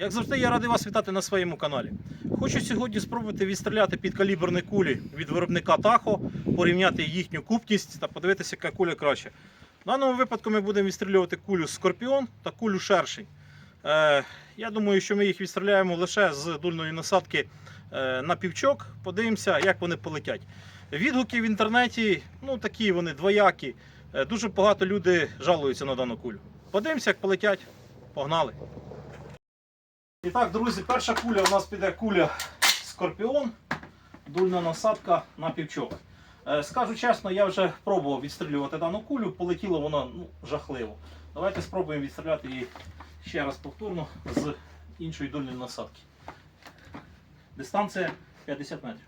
Як завжди, я радий вас вітати на своєму каналі. Хочу сьогодні спробувати відстріляти підкаліберні кулі від виробника Tahoe, порівняти їхню купність та подивитися, яка куля краще. В даному випадку ми будемо відстрілювати кулю Скорпіон та кулю Шершень. Е, я думаю, що ми їх відстріляємо лише з дульної насадки е, на півчок. Подивимося, як вони полетять. Відгуки в інтернеті, ну такі вони двоякі. Е, Дуже багато люди жалуються на дану кулю. Подивимося, як полетять. Погнали! І так, друзі, перша куля у нас піде куля Скорпіон, дульна насадка на півчок. Е, Скажу чесно, я вже пробував відстрілювати дану кулю, полетіло воно ну, жахливо. Давайте спробуємо відстріляти її ще раз повторно з іншої дульної насадки. Дистанція 50 метрів.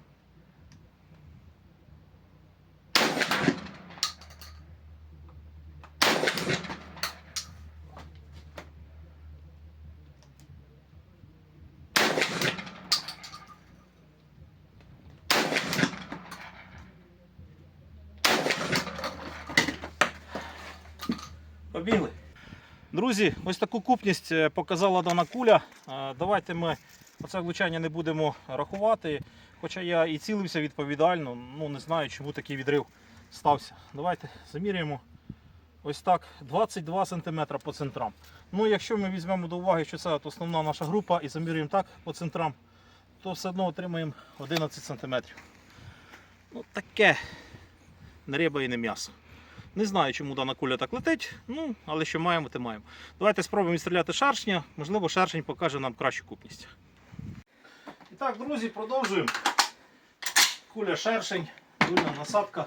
Побігли. Друзі, ось таку купність е, показала дана куля. Е, Давайте ми оце влучання не будемо рахувати. Хоча я і цілився відповідально, ну не знаю, чому такий відрив стався. Давайте заміряємо. Ось так, 22 см по центрам. Ну, якщо ми візьмемо до уваги, що це основна наша група і замірюємо так по центрам, то все одно отримаємо 11 см. Ну, таке не риба і не м'ясо. Не знаю, чому дана куля так летить, ну, але що маємо, те маємо. Давайте спробуємо відстріляти шершня, можливо, шершень покаже нам кращу купність. І так, друзі, продовжуємо. Куля шершень, дульна насадка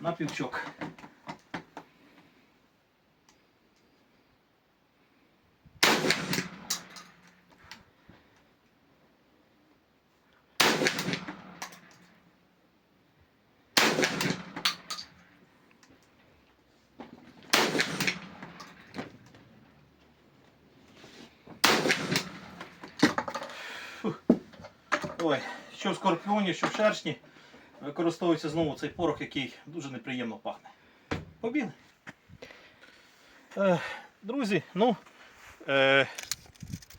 на півчок. Ой, що в скорпіоні, що в шершні, використовується знову цей порох, який дуже неприємно пахне. Побігли. Е, друзі, ну, е,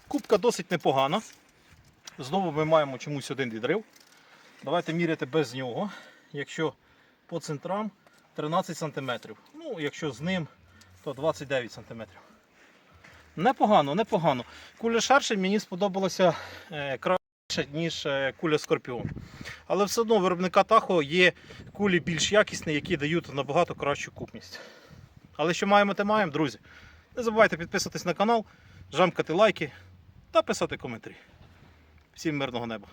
кубка досить непогана. Знову ми маємо чомусь один відрив. Давайте міряти без нього. Якщо по центрам 13 см. Ну, якщо з ним, то 29 см. Непогано, непогано. Куля шершень мені сподобалося е, ніж е, куля Скорпіон. Але все одно виробника Тахо є кулі більш якісні, які дають набагато кращу купність. Але що маємо, те маємо, друзі. Не забувайте підписуватись на канал, жамкати лайки та писати коментарі. Всім мирного неба!